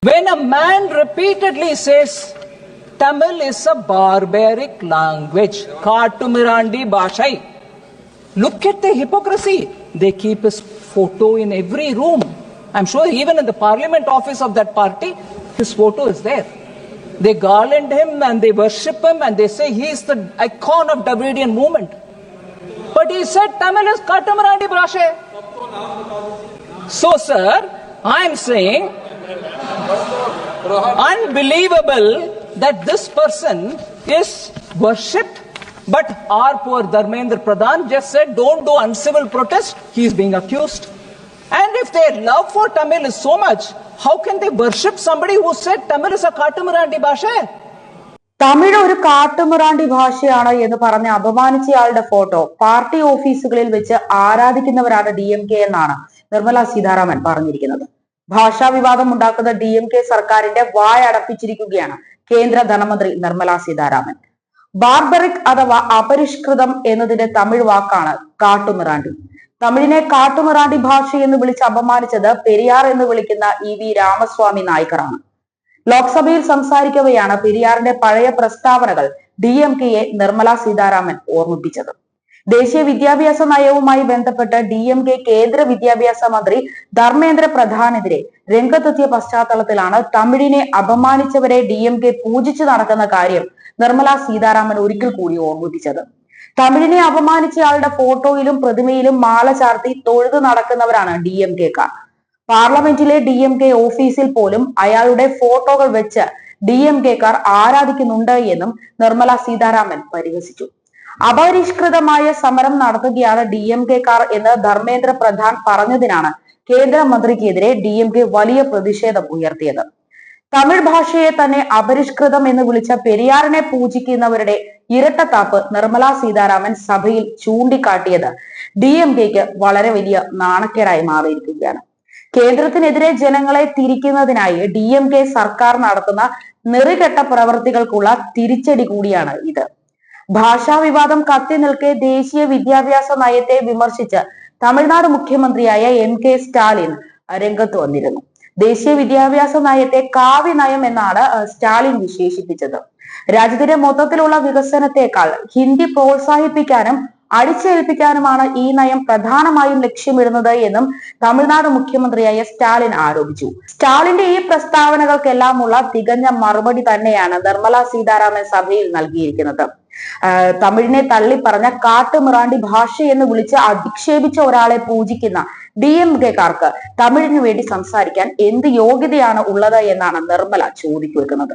When a man repeatedly says Tamil is a barbaric language, Katumirandi Bhashai, look at the hypocrisy. They keep his photo in every room. I'm sure even in the parliament office of that party, his photo is there. They garland him and they worship him and they say he is the icon of Dravidian movement. But he said Tamil is Katumirandi Bhashai. So, sir, I'm saying unbelievable that this person is worshipped. But our poor Dharmendra Pradhan just said, don't do uncivil protest. He is being accused. And if their love for Tamil is so much, how can they worship somebody who said Tamil is a Katumarandi Bhasha? Tamil ഒരു കാട്ടുമുറാണ്ടി ഭാഷയാണ് എന്ന് പറഞ്ഞ് അപമാനിച്ചയാളുടെ photo party ഓഫീസുകളിൽ വെച്ച് ആരാധിക്കുന്നവരാണ് D M K എന്നാണ് നിർമ്മല സീതാരാമൻ പറഞ്ഞിരിക്കുന്നത് ഭാഷാ വിവാദം ഉണ്ടാക്കുന്ന ഡി എം കെ സർക്കാരിന്റെ വായടപ്പിച്ചിരിക്കുകയാണ് കേന്ദ്ര ധനമന്ത്രി നിർമ്മല സീതാരാമൻ. ബാർബറിക് അഥവാ അപരിഷ്കൃതം എന്നതിന്റെ തമിഴ് വാക്കാണ് കാട്ടുമിറാണ്ടി. തമിഴിനെ കാട്ടുമിറാണ്ടി ഭാഷ എന്ന് വിളിച്ച് അപമാനിച്ചത് പെരിയാർ എന്ന് വിളിക്കുന്ന ഇ വി രാമസ്വാമി നായ്ക്കറാണ് ലോക്സഭയിൽ സംസാരിക്കവെയാണ് പെരിയാറിന്റെ പഴയ പ്രസ്താവനകൾ ഡി എം കെയെ നിർമ്മല സീതാരാമൻ ഓർമ്മിപ്പിച്ചത്. ദേശീയ വിദ്യാഭ്യാസ നയവുമായി ബന്ധപ്പെട്ട് ഡി എം കെ കേന്ദ്ര വിദ്യാഭ്യാസ മന്ത്രി ധർമ്മേന്ദ്ര പ്രധാനെതിരെ രംഗത്തെത്തിയ പശ്ചാത്തലത്തിലാണ് തമിഴിനെ അപമാനിച്ചവരെ ഡി എം കെ പൂജിച്ചു നടക്കുന്ന കാര്യം നിർമ്മല സീതാരാമൻ ഒരിക്കൽ കൂടി ഓർമ്മിപ്പിച്ചത്. തമിഴിനെ അപമാനിച്ചയാളുടെ ഫോട്ടോയിലും പ്രതിമയിലും മാല ചാർത്തി തൊഴുതു നടക്കുന്നവരാണ് ഡി എം കെക്കാർ പാർലമെന്റിലെ ഡി എം കെ ഓഫീസിൽ പോലും അയാളുടെ ഫോട്ടോകൾ വെച്ച് ഡി എം കെക്കാർ ആരാധിക്കുന്നുണ്ട് എന്നും നിർമ്മല സീതാരാമൻ പരിഹസിച്ചു. അപരിഷ്കൃതമായ സമരം നടത്തുകയാണ് ഡി എം കെ കാർ എന്ന് ധർമ്മേന്ദ്ര പ്രധാൻ പറഞ്ഞതിനാണ് കേന്ദ്രമന്ത്രിക്കെതിരെ ഡി എം കെ വലിയ പ്രതിഷേധം ഉയർത്തിയത്. തമിഴ് ഭാഷയെ തന്നെ അപരിഷ്കൃതം എന്ന് വിളിച്ച പെരിയാറിനെ പൂജിക്കുന്നവരുടെ ഇരട്ടത്താപ്പ് നിർമ്മല സീതാരാമൻ സഭയിൽ ചൂണ്ടിക്കാട്ടിയത് ഡി എം കെക്ക് വളരെ വലിയ നാണക്കേടായി മാറിയിരിക്കുകയാണ്. കേന്ദ്രത്തിനെതിരെ ജനങ്ങളെ തിരിക്കുന്നതിനായി ഡി എം കെ സർക്കാർ നടത്തുന്ന നെറികെട്ട പ്രവർത്തികൾക്കുള്ള തിരിച്ചടി കൂടിയാണ് ഇത്. ഭാഷാ വിവാദം കത്തി നിൽക്കെ ദേശീയ വിദ്യാഭ്യാസ നയത്തെ വിമർശിച്ച് തമിഴ്നാട് മുഖ്യമന്ത്രിയായ എം കെ സ്റ്റാലിൻ രംഗത്ത് വന്നിരുന്നു. ദേശീയ വിദ്യാഭ്യാസ നയത്തെ കാവ്യ നയം എന്നാണ് സ്റ്റാലിൻ വിശേഷിപ്പിച്ചത്. രാജ്യത്തിന്റെ മൊത്തത്തിലുള്ള വികസനത്തെക്കാൾ ഹിന്ദി പ്രോത്സാഹിപ്പിക്കാനും അടിച്ചേൽപ്പിക്കാനുമാണ് ഈ നയം പ്രധാനമായും ലക്ഷ്യമിടുന്നത് എന്നും തമിഴ്നാട് മുഖ്യമന്ത്രിയായ സ്റ്റാലിൻ ആരോപിച്ചു. സ്റ്റാലിന്റെ ഈ പ്രസ്താവനകൾക്കെല്ലാമുള്ള തികഞ്ഞ മറുപടി തന്നെയാണ് നിർമ്മല സീതാരാമൻ സഭയിൽ നൽകിയിരിക്കുന്നത്. തമിഴിനെ തള്ളിപ്പറഞ്ഞ കാട്ടുമിറാണ്ടി ഭാഷ എന്ന് വിളിച്ച് അധിക്ഷേപിച്ച ഒരാളെ പൂജിക്കുന്ന ഡി എം കെക്കാർക്ക് തമിഴിനു വേണ്ടി സംസാരിക്കാൻ എന്ത് യോഗ്യതയാണ് ഉള്ളത് എന്നാണ് നിർമ്മല ചോദിച്ചു വെക്കുന്നത്